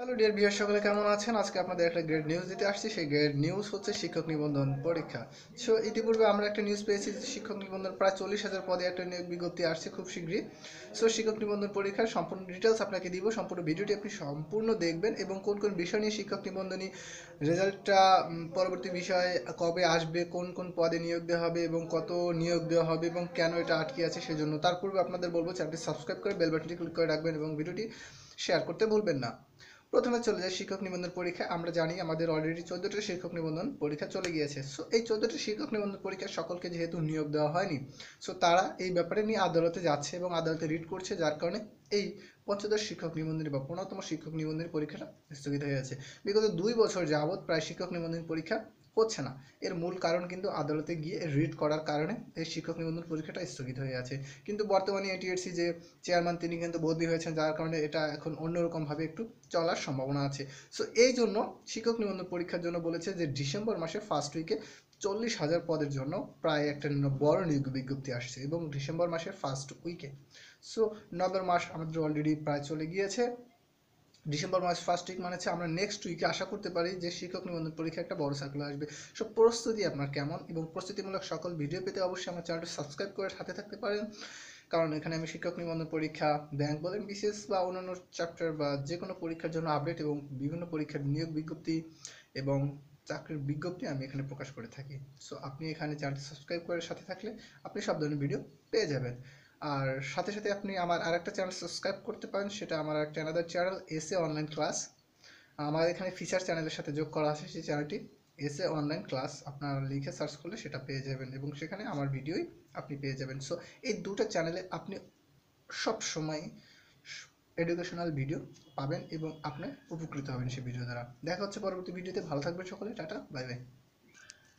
Hello dear Bihar সকলে কেমন আছেন? আজকে আপনাদের একটা গ্রেড নিউজ দিতে আসছি। সেই গ্রেড নিউজ হচ্ছে শিক্ষক নিবন্ধন পরীক্ষা। সো ইতিপূর্বে আমরা একটা নিউজ পেয়েছি শিক্ষক নিবন্ধন প্রায় চল্লিশ হাজার পদে একটা নিয়োগ বিজ্ঞপ্তি আসছে খুব শীঘ্রই। সো শিক্ষক নিবন্ধন পরীক্ষার সম্পূর্ণ ডিটেলস আপনাকে দিব। সম্পূর্ণ ভিডিওটি আপনি সম্পূর্ণ দেখবেন এবং কোন কোন বিষয় নিয়ে শিক্ষক নিবন্ধনী রেজাল্টটা পরবর্তী বিষয়ে কবে আসবে, কোন কোন পদে নিয়োগ দেওয়া হবে এবং কত নিয়োগ দেওয়া হবে এবং কেন এটা আটকে আছে সেজন্য। তার পূর্বে আপনাদের বলব চ্যানেলটি সাবস্ক্রাইব করে বেল বাটনটি ক্লিক করে রাখবেন এবং ভিডিওটি শেয়ার করতে ভুলবেন না। প্রথমে চলে যায় শিক্ষক নিবন্ধন পরীক্ষা আমরা জানি আমাদের অলরেডি চোদ্দোটা শিক্ষক নিবন্ধন পরীক্ষা চলে গিয়েছে। সো এই চোদ্দোটা শিক্ষক নিবন্ধন পরীক্ষা সকলকে যেহেতু নিয়োগ দেওয়া হয়নি সো তারা এই ব্যাপারে নিয়ে আদালতে যাচ্ছে এবং আদালতে রিট করছে, যার কারণে এই পঞ্চদশ শিক্ষক নিবন্ধনী বা পনেরোতম শিক্ষক নিবন্ধনী পরীক্ষাটা স্থগিত হয়ে আছে বিগত দুই বছর যাবৎ প্রায় শিক্ষক নিবন্ধন পরীক্ষা হচ্ছে না। এর মূল কারণ কিন্তু আদালতে গিয়ে রিট করার কারণে এই শিক্ষক নিবন্ধন পরীক্ষাটা স্থগিত হয়ে আছে। কিন্তু বর্তমানে এটিএসসি যে চেয়ারম্যান তিনি কিন্তু বদলি হয়েছেন, যার কারণে এটা এখন অন্যরকমভাবে একটু চলার সম্ভাবনা আছে। সো এই জন্য শিক্ষক নিবন্ধন পরীক্ষার জন্য বলেছে যে ডিসেম্বর মাসের ফার্স্ট উইকে চল্লিশ হাজার পদের জন্য প্রায় একটা বড় নিয়োগ বিজ্ঞপ্তি আসছে এবং ডিসেম্বর মাসের ফার্স্ট উইকে সো নভেম্বর মাস আমাদের অলরেডি প্রায় চলে গিয়েছে। ডিসেম্বর মাস ফার্স্ট উইক মানে হচ্ছে আমরা নেক্সট উইকে আশা করতে পারি যে শিক্ষক নিবন্ধন পরীক্ষা একটা বড় সার্কুলার আসবে। সব প্রস্তুতি আপনার কেমন? এবং প্রস্তুতিমূলক সকল ভিডিও পেতে অবশ্যই আমার চ্যানেলটি সাবস্ক্রাইব করে সাথে থাকতে পারেন। কারণ এখানে আমি শিক্ষক নিবন্ধন পরীক্ষা ব্যাংক বলেন, বিশেষ বা অন্যান্য চ্যাপ্টার বা যে কোনো পরীক্ষার জন্য আপডেট এবং বিভিন্ন পরীক্ষার নিয়োগ বিজ্ঞপ্তি এবং চাকরির বিজ্ঞপ্তি আমি এখানে প্রকাশ করে থাকি। সো আপনি এখানে চ্যানেলটি সাবস্ক্রাইব করে সাথে থাকলে আপনি সব ধরনের ভিডিও পেয়ে যাবেন। আর সাথে সাথে আপনি আমার আরেকটা চ্যানেল সাবস্ক্রাইব করতে পারেন, সেটা আমার একটা অ্যানাদার চ্যানেল এসে অনলাইন ক্লাস আমার এখানে ফিচার চ্যানেলের সাথে যোগ করা আছে সেই চ্যানেলটি এসে অনলাইন ক্লাস আপনারা লিখে সার্চ করলে সেটা পেয়ে যাবেন এবং সেখানে আমার ভিডিওই আপনি পেয়ে যাবেন। সো এই দুটো চ্যানেলে আপনি সব সময় এডুকেশনাল ভিডিও পাবেন এবং আপনি উপকৃত হবেন সেই ভিডিও দ্বারা। দেখা হচ্ছে পরবর্তী ভিডিওতে ভালো থাকবেন সকলে। Tata bye bye